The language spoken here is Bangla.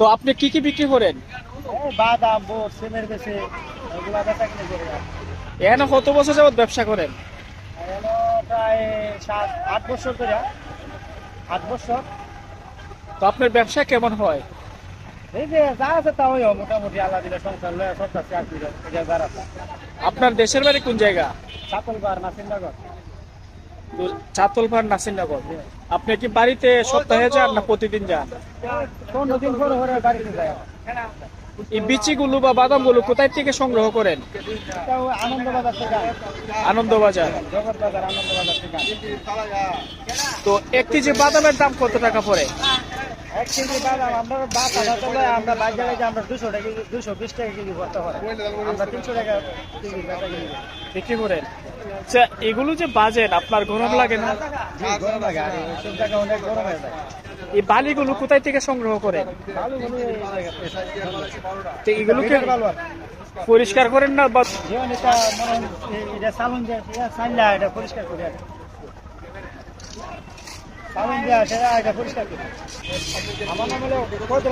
তো আপনি কি কি বিক্রি করেন? বাদাম বোট সিমের বেচা কিনে করে এখানে কত বছর যাবত ব্যবসা করেন? প্রায় সাত আট বছর ধরে। আট বছর। তো আপনার ব্যবসা কেমন হয়? এই যে যা আছে তা মোটামুটি আল্লাহ দিলে সংসার লয়ে আছে আপনার দেশের বাড়ি কোন জায়গা? চাতলবার নাসিরনগর তো চাতলভার নাসিরনগর। আপনি কি বাড়িতে সপ্তাহে যান না প্রতিদিন যান? দিন পরে পরে বাড়িতে যায়। এই বিচিগুলো বা বাদামগুলো কোথায় থেকে সংগ্রহ করেন। আনন্দবাজার। তো এক কেজি বাদামের দাম কত টাকা পড়ে? এক কেজি বাদাম চলে আমরা বাজারে যে আমরা দুশো টাকা কেজি দুশো বিশ টাকা কেজি ভরতে হয় আমরা তিনশো টাকা কেজি করি। বিক্রি করেন আচ্ছা এগুলো যে বাজেন আপনার গরম লাগে না গরম লাগে আর এইসব জায়গা অনেক গরম হয়ে যায় এই বালিগুলো কোথায় থেকে সংগ্রহ করেন। তো এগুলোকে। পরিষ্কার করেন না বা সালুন করি এটা পরিষ্কার করি আমার নাম হলো কত